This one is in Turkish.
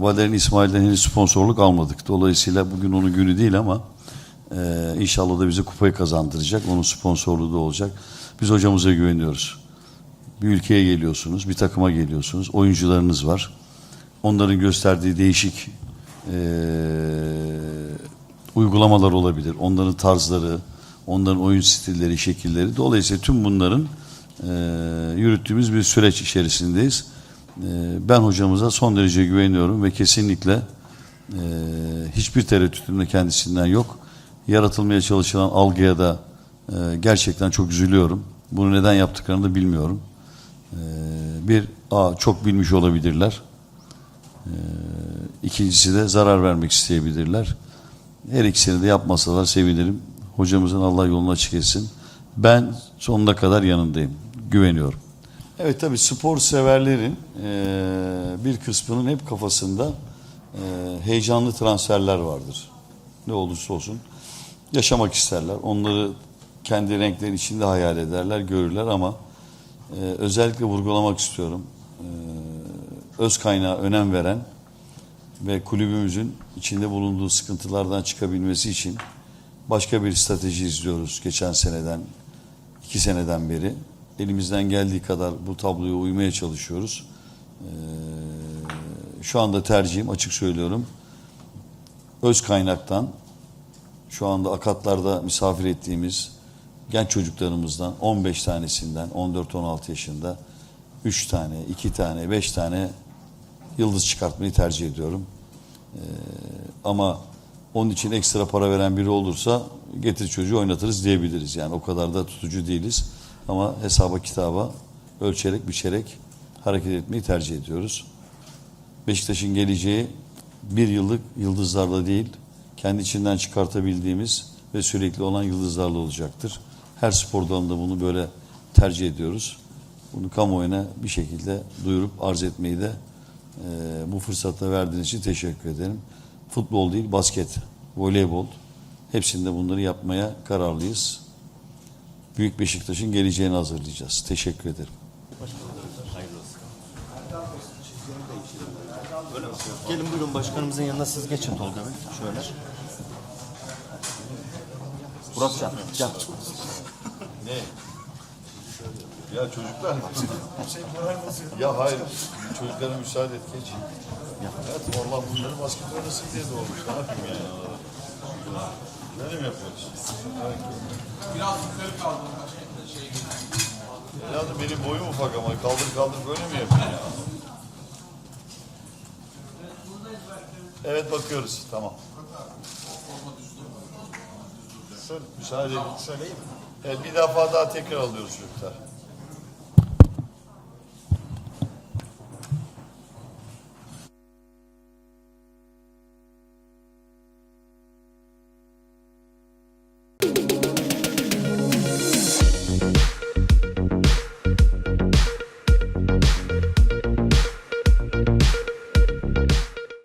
Valerian İsmail'den henüz sponsorluk almadık. Dolayısıyla bugün onun günü değil ama e, inşallah da bize kupayı kazandıracak. Onun sponsorluğu da olacak. Biz hocamıza güveniyoruz. Bir ülkeye geliyorsunuz, bir takıma geliyorsunuz. Oyuncularınız var. Onların gösterdiği değişik e, uygulamalar olabilir. Onların tarzları, onların oyun stilleri, şekilleri. Dolayısıyla tüm bunların e, yürüttüğümüz bir süreç içerisindeyiz. E, ben hocamıza son derece güveniyorum ve kesinlikle e, hiçbir tereddütüm de kendisinden yok. Yaratılmaya çalışılan algıya da e, gerçekten çok üzülüyorum. Bunu neden yaptıklarını da bilmiyorum. E, bir, a, çok bilmiş olabilirler. E, ikincisi de zarar vermek isteyebilirler. Her ikisini de yapmasalar sevinirim. Hocamızın Allah yolunu açık etsin. Ben sonuna kadar yanındayım. Güveniyorum. Evet tabii spor severlerin eee, bir kısmının hep kafasında eee, heyecanlı transferler vardır. Ne olursa olsun yaşamak isterler. Onları kendi renklerin içinde hayal ederler, görürler ama eee, özellikle vurgulamak istiyorum. Eee, öz kaynağı önem veren ve kulübümüzün içinde bulunduğu sıkıntılardan çıkabilmesi için başka bir strateji izliyoruz geçen seneden, iki seneden beri. Elimizden geldiği kadar bu tabloya uymaya çalışıyoruz. Ee, şu anda tercihim açık söylüyorum. Öz kaynaktan şu anda akatlarda misafir ettiğimiz genç çocuklarımızdan 15 tanesinden 14-16 yaşında 3 tane, 2 tane, 5 tane yıldız çıkartmayı tercih ediyorum. Ee, ama onun için ekstra para veren biri olursa getir çocuğu oynatırız diyebiliriz. Yani o kadar da tutucu değiliz. Ama hesaba kitaba ölçerek biçerek hareket etmeyi tercih ediyoruz. Beşiktaş'ın geleceği bir yıllık yıldızlarla değil, kendi içinden çıkartabildiğimiz ve sürekli olan yıldızlarla olacaktır. Her spor dalında bunu böyle tercih ediyoruz. Bunu kamuoyuna bir şekilde duyurup arz etmeyi de e, bu fırsatla verdiğiniz için teşekkür ederim. Futbol değil, basket, voleybol hepsinde bunları yapmaya kararlıyız. Büyük Beşiktaş'ın geleceğini hazırlayacağız. Teşekkür ederim. Gelin buyurun başkanımızın yanına siz geçin Tolga Bey. Şöyle. Murat Can. Can. Ya çocuklar. ya hayır. Çocuklara müsaade et geç. Ya. Evet, Allah bunları basket oynasın diye doğmuş. Ne yapayım yani? Böyle mi yapıyoruz? Biraz yukarı kaldı. Şey, Evladım benim boyum ufak ama kaldır kaldır böyle mi yapayım ya? Evet bakıyoruz. Tamam. Söyle, müsaade edin. Söyleyeyim? Evet, bir defa daha tekrar alıyoruz çocuklar.